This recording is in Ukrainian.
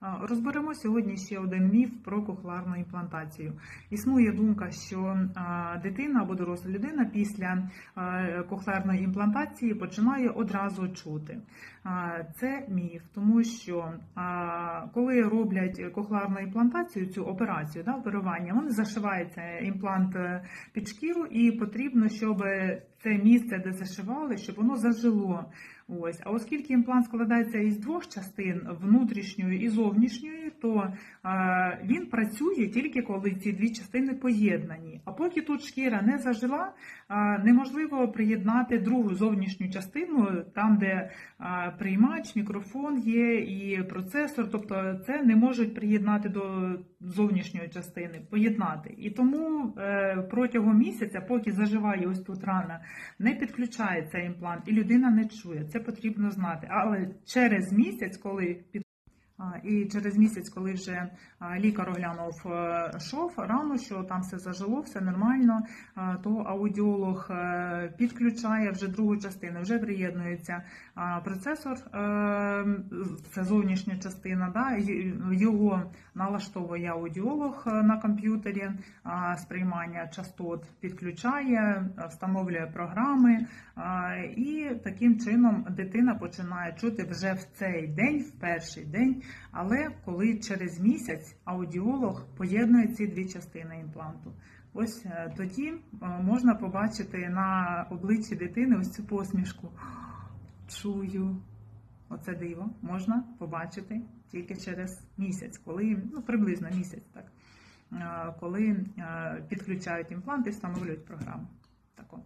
Розберемо сьогодні ще один міф про кохлеарну імплантацію. Існує думка, що дитина або доросла людина після а, кохлеарної імплантації починає одразу чути. Це міф, тому що коли роблять кохлеарну імплантацію, цю операцію, да, оперування, вони зашивається імплант е, під шкіру, і потрібно, щоб це місце, де зашивали, щоб воно зажило. Ось, а оскільки імплант складається із двох частин внутрішньої і зовнішньої, то е, він працює тільки коли ці дві частини поєднані. А поки тут шкіра не зажила, е, неможливо приєднати другу зовнішню частину, там, де е, приймач, мікрофон є і процесор, тобто це не можуть приєднати до зовнішньої частини, поєднати. І тому протягом місяця, поки заживає ось тут рана, не підключається імплант, і людина не чує. Це потрібно знати. Але через місяць, коли і через місяць, коли вже лікар оглянув е, шов, рану, що там все зажило, все нормально, то аудіолог е, підключає вже другу частину, вже приєднується процесор, е, це зовнішня частина, да, його налаштовує аудіолог на комп'ютері, сприймання частот підключає, встановлює програми, і таким чином дитина починає чути вже в цей день, в перший день. Але коли через місяць аудіолог поєднує ці дві частини імпланту, ось е, тоді е, можна побачити на обличчі дитини ось цю посмішку. Чую. Оце диво можна побачити тільки через місяць, коли ну приблизно місяць, так е, коли підключають імплант і встановлюють програму. Так от.